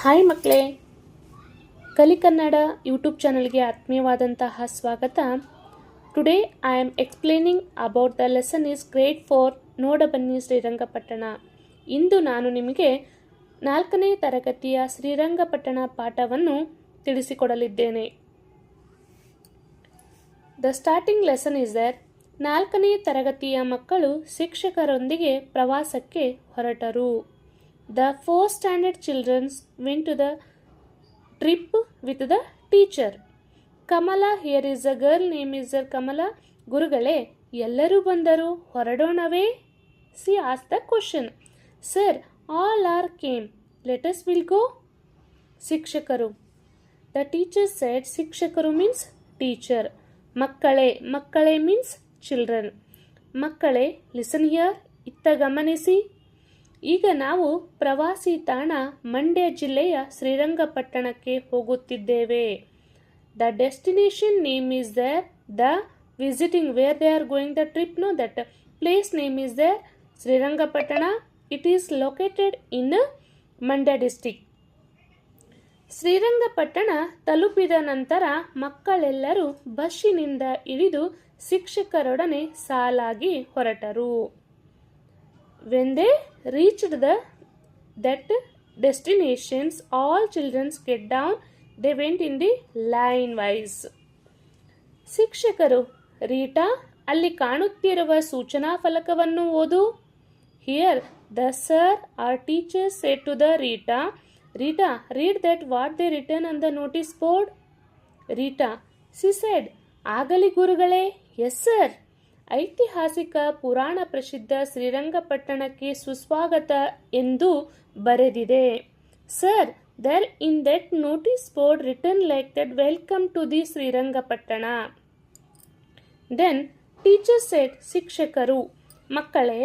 Hi ಮಕ್ಕಳೇ. ಕಲಿಕನ್ನಡ YouTube ಚಾನಲ್ಗೆ ಆತ್ಮೀಯವಾದಂತಹ ಸ್ವಾಗತ. Today I am explaining about the lesson is great for ನೋಡಬನ್ನಿ Srirangapatna ಇಂದು ನಾನು ನಿಮಗೆ ನಾಲ್ಕನೇ ತರಗತಿಯ ಶ್ರೀರಂಗಪಟ್ಟಣ ಪಾಠವನ್ನು ತಿಳಿಸಿಕೊಡಲಿದ್ದೇನೆ. The starting lesson is there ನಾಲ್ಕನೇ ತರಗತಿಯ ಮಕ್ಕಳು ಶಿಕ್ಷಕರೊಂದಿಗೆ ಪ್ರವಾಸಕ್ಕೆ ಹೊರಟರು. ದ four standard childrens went to the trip with the teacher Kamala here is a girl name is her Kamala ಗುರುಗಳೇ ಎಲ್ಲರೂ ಬಂದರು ಹೊರಡೋಣವೇ she as the question sir all are came let's will go ಶಿಕ್ಷಕರು ದ ಟೀಚರ್ ಸೆಟ್ ಶಿಕ್ಷಕರು means teacher ಮಕ್ಕಳೇ ಮಕ್ಕಳೇ means children ಮಕ್ಕಳೇ listen here ಇತ್ತ ಗಮನಿಸಿ ಈಗ ನಾವು ಪ್ರವಾಸಿ ತಾಣ ಮಂಡ್ಯ ಜಿಲ್ಲೆಯ ಶ್ರೀರಂಗಪಟ್ಟಣಕ್ಕೆ ಹೋಗುತ್ತಿದ್ದೇವೆ. The destination name is there the visiting where they are going the trip no that place name is there Srirangapatna it is located in Mandya district Srirangapatna ತಲುಪಿದ ನಂತರ ಮಕ್ಕಳೆಲ್ಲರೂ ಬಸ್ಸಿನಿಂದ ಇಳಿದು ಶಿಕ್ಷಕರೊಡನೆ ಸಾಲಾಗಿ ಹೊರಟರು. When they reached the that destinations all childrens get down. They went in the line wise ಶಿಕ್ಷಕರು, Rita, ಅಲ್ಲಿ ಕಾಣುತ್ತಿರುವ ಸೂಚನಾ ಫಲಕವನ್ನು ಓದು. Here the sir are teacher said to the Rita Rita read that what they written on the notice board Rita she said ಆಗಲಿ ಗುರುಗಳೇ. Yes sir ಐತಿಹಾಸಿಕ ಪುರಾಣ ಪ್ರಸಿದ್ಧ ಶ್ರೀರಂಗಪಟ್ಟಣಕ್ಕೆ ಸುಸ್ವಾಗತ ಎಂದು ಬರೆದಿದೆ. Sir there in that notice board written like that welcome to the Srirangapatna. Then teacher said ಶಿಕ್ಷಕರು, ಮಕ್ಕಳೇ,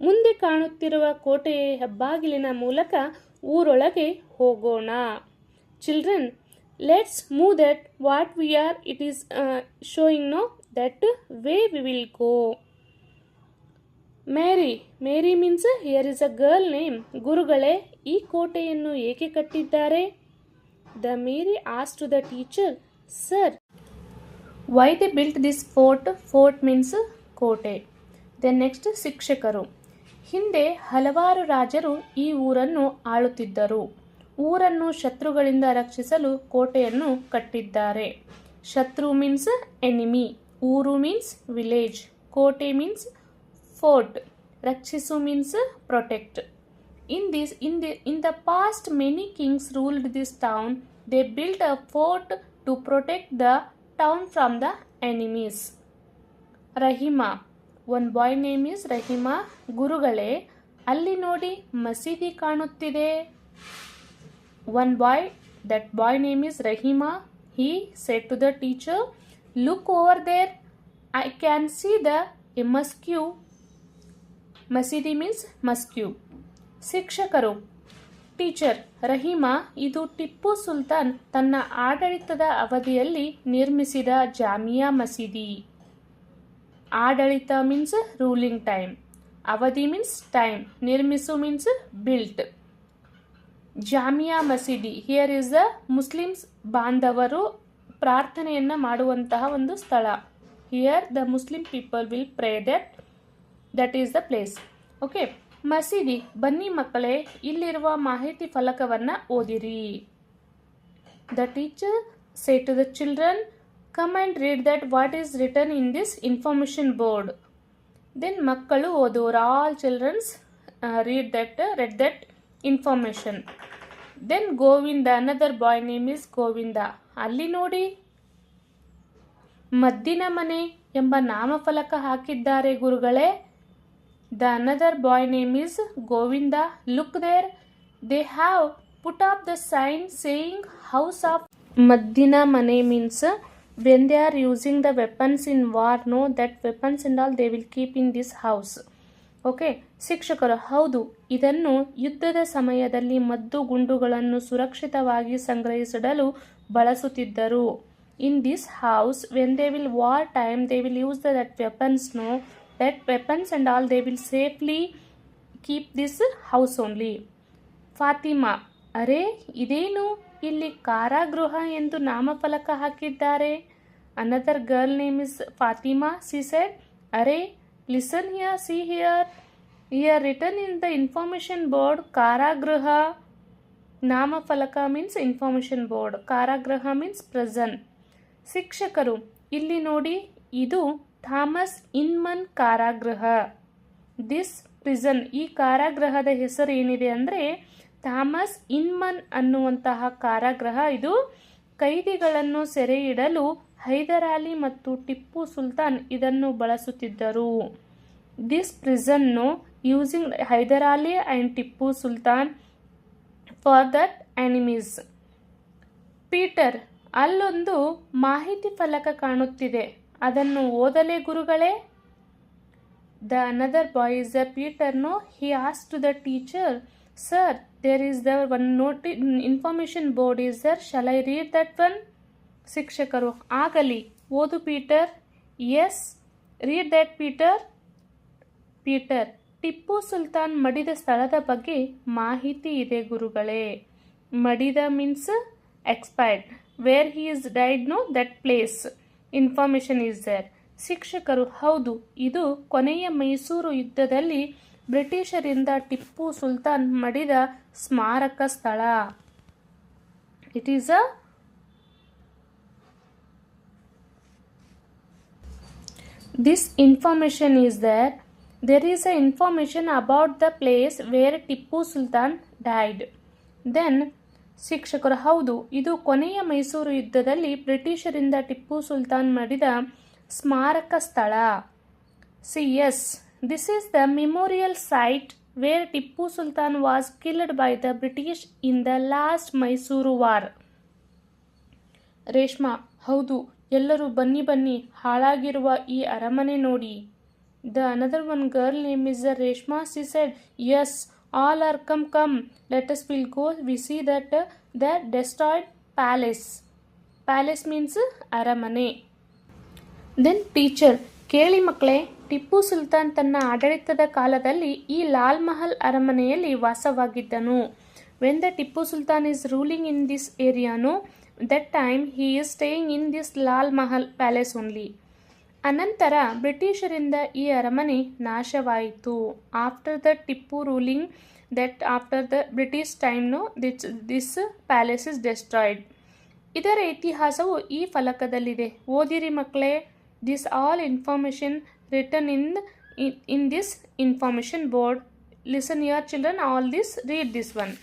ಮುಂದೆ ಕಾಣುತ್ತಿರುವ ಕೋಟೆಯ ಹೆಬ್ಬಾಗಿಲಿನ ಮೂಲಕ ಊರೊಳಗೆ ಹೋಗೋಣ. Children let's move that what we are it is showing no that way we will go Mary Mary means here is a girl name ಗುರುಗಳೇ, ಈ ಕೋಟೆಯನ್ನು ಏಕೆ ಕಟ್ಟಿದ್ದಾರೆ? The Mary as to the teacher sir why they built this fort fort means ಕೋಟೆ. Then next ಶಿಕ್ಷಕರು, ಹಿಂದೆ ಹಲವಾರು ರಾಜರು ಈ ಊರನ್ನು ಆಳುತ್ತಿದ್ದರು. ಊರನ್ನು ಶತ್ರುಗಳಿಂದ ರಕ್ಷಿಸಲು ಕೋಟೆಯನ್ನು ಕಟ್ಟಿದ್ದಾರೆ. ಶತ್ರು ಮೀನ್ಸ್ ಎನಿಮಿ ಊರು ಮೀನ್ಸ್ ವಿಲೇಜ್ ಕೋಟೆ ಮೀನ್ಸ್ ಫೋರ್ಟ್ ರಕ್ಷಿಸು means protect in this in the in the past many kings ruled this town they built a fort to protect the town from the enemies Rahima one boy name is Rahima ಗುರುಗಳೇ, ಅಲ್ಲಿ ನೋಡಿ ಮಸೀದಿ ಕಾಣುತ್ತಿದೆ. One boy that boy name is Rahima he said to the teacher look over there. I can see the msq masjid ಮಸೀದಿ means mosque ಶಿಕ್ಷಕರು. Teacher ರಹೀಮಾ ಇದು ಟಿಪ್ಪು ಸುಲ್ತಾನ್ ತನ್ನ ಆಡಳಿತದ ಅವಧಿಯಲ್ಲಿ ನಿರ್ಮಿಸಿದ ಜಾಮಿಯಾ ಮಸೀದಿ. ಆಡಳಿತ ಮೀನ್ಸ್ ರೂಲಿಂಗ್ ಟೈಮ್ ಅವಧಿ ಮೀನ್ಸ್ ಟೈಮ್ ನಿರ್ಮಿಸು ಮೀನ್ಸ್ ಬಿಲ್ಟ್ ಜಾಮಿಯಾ ಮಸೀದಿ ಹಿಯರ್ ಇಸ್ ದ ಮುಸ್ಲಿಮ್ಸ್ ಬಾಂಧವರು ಪ್ರಾರ್ಥನೆಯನ್ನು ಮಾಡುವಂತಹ ಒಂದು ಸ್ಥಳ. Here the Muslim people will pray that that is the place okay ಮಸೀದಿ, ಬನ್ನಿ ಮಕ್ಕಳೇ, ಇಲ್ಲಿರುವ ಮಾಹಿತಿ ಫಲಕವನ್ನು ಓದಿರಿ. The teacher say to the children come and read that what is written in this information board then ಮಕ್ಕಳು ಓದೋರು all childrens read that read that information then Govinda another boy name is Govinda ಅಲ್ಲಿ ನೋಡಿ. ಮದ್ದಿನ ಮನೆ ಎಂಬ ನಾಮಫಲಕ ಹಾಕಿದ್ದಾರೆ ಗುರುಗಳೇ. The another boy name is Govinda. Look there. They have put of the sign saying house of ಮದ್ದಿನ ಮನೆ means when they are using the weapons in war no that weapons in all they will keep in this house. Okay. ಶಿಕ್ಷಕರು, ಹೌದು, ಇದನ್ನು ಯುದ್ಧದ ಸಮಯದಲ್ಲಿ ಮದ್ದು ಗುಂಡುಗಳನ್ನು ಸುರಕ್ಷಿತವಾಗಿ ಸಂಗ್ರಹಿಸಿಡಲು ಬಳಸುತ್ತಿದ್ದರು. In this house when they will war time they will use that weapons no that weapons and all they will safely keep this house only Fatima, ಅರೆ, ಇದೇನು? ಇಲ್ಲಿ ಕಾರಾಗೃಹ ಎಂದು ನಾಮಫಲಕ ಹಾಕಿದ್ದಾರೆ. Another girl name is Fatima she said ಅರೆ listen here see here here written in the information board ಕಾರಾಗೃಹ ನಾಮಫಲಕ ಮೀನ್ಸ್ ಇನ್ಫಾರ್ಮೇಶನ್ ಬೋರ್ಡ್ ಕಾರಾಗೃಹ ಮೀನ್ಸ್ ಪ್ರೆಸನ್ ಶಿಕ್ಷಕರು, ಇಲ್ಲಿ ನೋಡಿ, ಇದು ಥಾಮಸ್ ಇನ್ಮನ್ ಕಾರಾಗೃಹ. ದಿಸ್ ಪ್ರಿಸನ್ ಈ ಕಾರಾಗೃಹದ ಹೆಸರು ಏನಿದೆ ಅಂದರೆ, ಥಾಮಸ್ ಇನ್ಮನ್ ಅನ್ನುವಂತಹ ಕಾರಾಗೃಹ. ಇದು ಕೈದಿಗಳನ್ನು ಸೆರೆ ಇಡಲು ಹೈದರಾಲಿ ಮತ್ತು ಟಿಪ್ಪು ಸುಲ್ತಾನ್ ಇದನ್ನು ಬಳಸುತ್ತಿದ್ದರು. This prison using Hyder Ali and Tippu Sultan for that enemies Peter ಅಲ್ಲೊಂದು ಮಾಹಿತಿ ಫಲಕ ಕಾಣುತ್ತಿದೆ. ಅದನ್ನು ಓದಲೇ ಗುರುಗಳೇ. The another boy is the Peter no he as to the teacher sir there is the one notice information board is there shall I read that one ಶಿಕ್ಷಕರು, ಆಗಲಿ, ಓದು Peter yes read that Peter Peter Tippu Sultan ಮಡಿದ ಸ್ಥಳದ ಬಗ್ಗೆ ಮಾಹಿತಿ ಇದೆ ಗುರುಗಳೇ. ಮಡಿದ means expired, where he is died no that place. Information is there. ಶಿಕ್ಷಕರು, ಹೌದು, ಇದು ಕೊನೆಯ ಮೈಸೂರು ಯುದ್ಧದಲ್ಲಿ ಬ್ರಿಟಿಷರಿಂದ ಟಿಪ್ಪು ಸುಲ್ತಾನ್ ಮಡಿದ ಸ್ಮಾರಕ ಸ್ಥಳ. It is a this information is there. There is a information about the place where Tippu Sultan died. Then, ಶಿಕ್ಷಕರು, ಹೌದು, ಇದು ಕೊನೆಯ ಮೈಸೂರು ಯುದ್ಧದಲ್ಲಿ ಬ್ರಿಟಿಷರಿಂದ ಟಿಪ್ಪು ಸುಲ್ತಾನ್ ಮಾಡಿದ ಸ್ಮಾರಕ ಸ್ಥಳ. See yes this is the memorial site where Tippu Sultan was killed by the British in the last Mysuru war Reshma, ಹೌದು, ಎಲ್ಲರೂ ಬನ್ನಿ ಬನ್ನಿ, ಹಾಳಾಗಿರುವ ಈ ಅರಮನೆ ನೋಡಿ. The another one girl name is the Reshma she said yes all are come come let us will go we see that the destroyed palace palace means ಅರಮನೆ. Then teacher ಕೇಳಿ ಮಕ್ಕಳೇ, ಟಿಪ್ಪು ಸುಲ್ತಾನ್ ತನ್ನ ಆಡಳಿತದ ಕಾಲದಲ್ಲಿ ಈ ಲಾಲ್ ಮಹಲ್ ಅರಮನೆಯಲ್ಲಿ ವಾಸವಾಗಿದ್ದನು. When the Tippu Sultan is ruling in this ಏರಿಯಾನು that time he is staying in this Lal Mahal palace only ಅನಂತರ ಬ್ರಿಟಿಷರಿಂದ ಈ ಅರಮನೆ ನಾಶವಾಯಿತು. After the Tippu ruling that after the British ಟೈಮ್ನು this this palace is destroyed ಇದರ ಇತಿಹಾಸವು ಈ ಫಲಕದಲ್ಲಿದೆ. ಓದಿರಿ ಮಕ್ಕಳೇ this all information written in in this information board listen your children all this read this one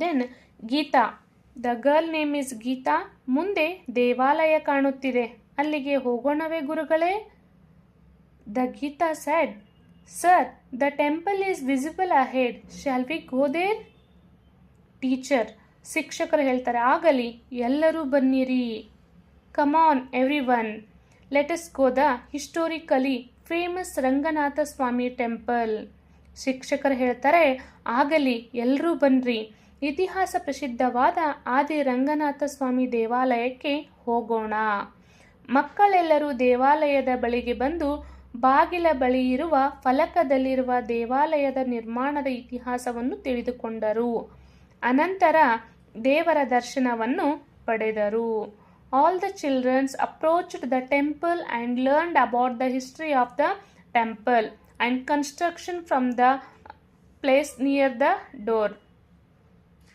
then Geeta the girl name is Geeta ಮುಂದೆ ದೇವಾಲಯ ಕಾಣುತ್ತಿದೆ. ಅಲ್ಲಿಗೆ ಹೋಗೋಣವೇ ಗುರುಗಳೇ. The Geeta said sir the temple is visible ahead shall we go there teacher ಶಿಕ್ಷಕರು ಹೇಳ್ತಾರೆ, ಆಗಲಿ, ಎಲ್ಲರೂ ಬನ್ನಿರಿ. Come on every one let's go the historically famous Ranganatha Swamy temple ಶಿಕ್ಷಕರು ಹೇಳ್ತಾರೆ, ಆಗಲಿ, ಎಲ್ಲರೂ ಬನ್ನಿರಿ. ಇತಿಹಾಸ ಪ್ರಸಿದ್ಧವಾದ ಆದಿ ರಂಗನಾಥ ಸ್ವಾಮಿ ದೇವಾಲಯಕ್ಕೆ ಹೋಗೋಣ. ಮಕ್ಕಳೆಲ್ಲರೂ ದೇವಾಲಯದ ಬಳಿಗೆ ಬಂದು ಬಾಗಿಲ ಬಳಿ ಇರುವ ಫಲಕದಲ್ಲಿರುವ ದೇವಾಲಯದ ನಿರ್ಮಾಣದ ಇತಿಹಾಸವನ್ನು ತಿಳಿದುಕೊಂಡರು. ಅನಂತರ ದೇವರ ದರ್ಶನವನ್ನು ಪಡೆದರು. All the childrens approached the temple and learned about the history of the temple and construction from the place near the door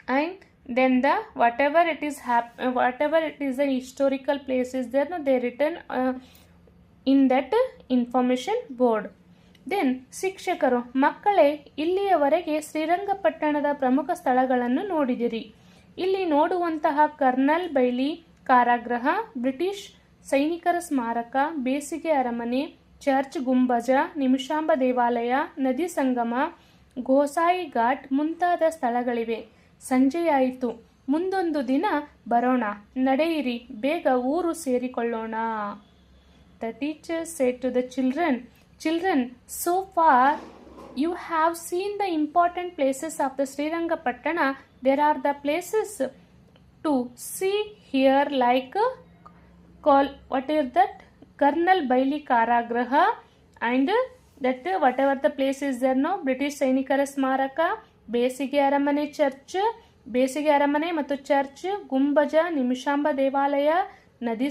and then the whatever it is hap- uh, whatever it is the historical place is there they written uh, in that information board. Then ಶಿಕ್ಷಕರು ಮಕ್ಕಳೇ ಇಲ್ಲಿಯವರೆಗೆ ಶ್ರೀರಂಗಪಟ್ಟಣದ ಪ್ರಮುಖ ಸ್ಥಳಗಳನ್ನು ನೋಡಿದಿರಿ. ಇಲ್ಲಿ ನೋಡುವಂತಹ kernel ಬೈಲಿ ಕಾರಾಗೃಹ ಬ್ರಿಟಿಷ್ ಸೈನಿಕರ ಸ್ಮಾರಕ ಬೇಸಿಗೆ ಅರಮನೆ ಚರ್ಚ್ ಗುಂಬಜ ನಿಮಿಷಾಂಬ ದೇವಾಲಯ ನದಿ ಸಂಗಮ ಗೋಸಾಯಿ ಘಾಟ್ ಮುಂತಾದ ಸ್ಥಳಗಳಿವೆ. ಸಂಜೆಯಾಯಿತು ಮುಂದೊಂದು ದಿನ ಬರೋಣ. ನಡೆಯಿರಿ. ಬೇಗ ಊರು ಸೇರಿಕೊಳ್ಳೋಣ. The teacher said to the children children so far you have seen the important places of the Srirangapatna there are the places to see here like call what are that colonel Baillie ಕಾರಾಗೃಹ and that what ever the place is there no British ಸೈನಿಕರ ಸ್ಮಾರಕ ಬೇಸಿಗೆ ಅರಮನೆ church ಬೇಸಿಗೆ ಅರಮನೆ ಮತ್ತು church Gumbaz Nimishamba ದೇವಾಲಯ ನದಿ